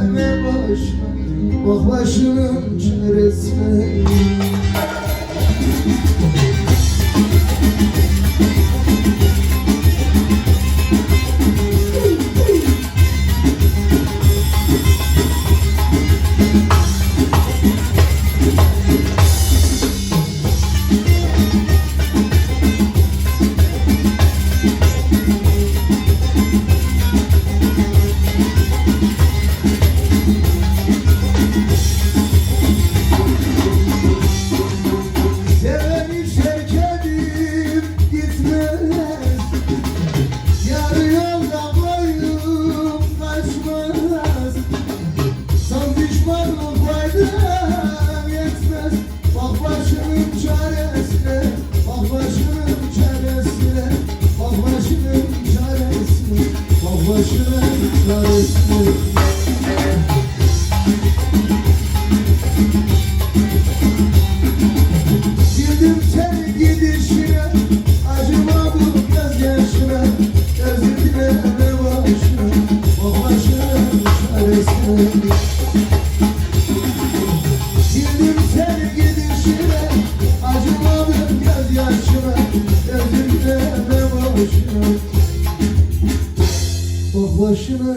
deme başına Bak başının çaresine. başına karışmış Girdim senin gidişine Acımadım gözyaşına Gözüm dileme başına O başının çaresine Girdim senin gidişine Acımadım gözyaşına Gözüm dileme başına. Oh başına